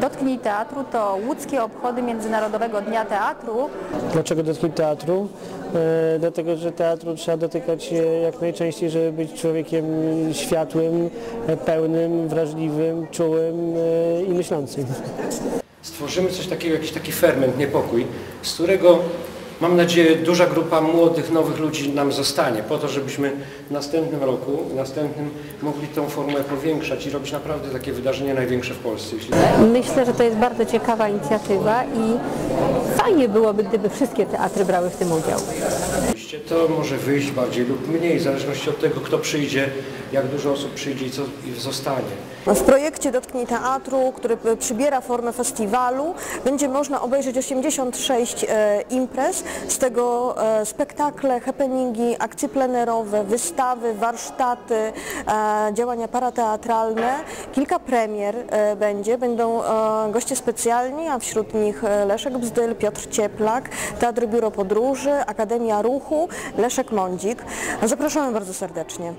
Dotknij Teatru to łódzkie obchody Międzynarodowego Dnia Teatru. Dlaczego dotknij teatru? E, dlatego, że teatru trzeba dotykać e, jak najczęściej, żeby być człowiekiem światłym, pełnym, wrażliwym, czułym e, i myślącym. Stworzymy coś takiego, jakiś taki ferment, niepokój, z którego mam nadzieję duża grupa młodych, nowych ludzi nam zostanie, po to, żebyśmy w następnym roku, w następnym mogli tą formułę powiększać i robić naprawdę takie wydarzenie największe w Polsce. Jeśli... Myślę, że to jest bardzo ciekawa inicjatywa i fajnie byłoby, gdyby wszystkie teatry brały w tym udział. To może wyjść bardziej lub mniej, w zależności od tego, kto przyjdzie, jak dużo osób przyjdzie i co i zostanie. W projekcie Dotknij Teatru, który przybiera formę festiwalu, będzie można obejrzeć 86 e, imprez, z tego e, spektakle, happeningi, akcje plenerowe, wystawy, warsztaty, e, działania parateatralne. Kilka premier będzie, będą goście specjalni, a wśród nich Leszek Bzdyl, Piotr Cieplak, Teatr Biuro Podróży, Akademia Ruchu, Leszek Mądzik. Zapraszamy bardzo serdecznie.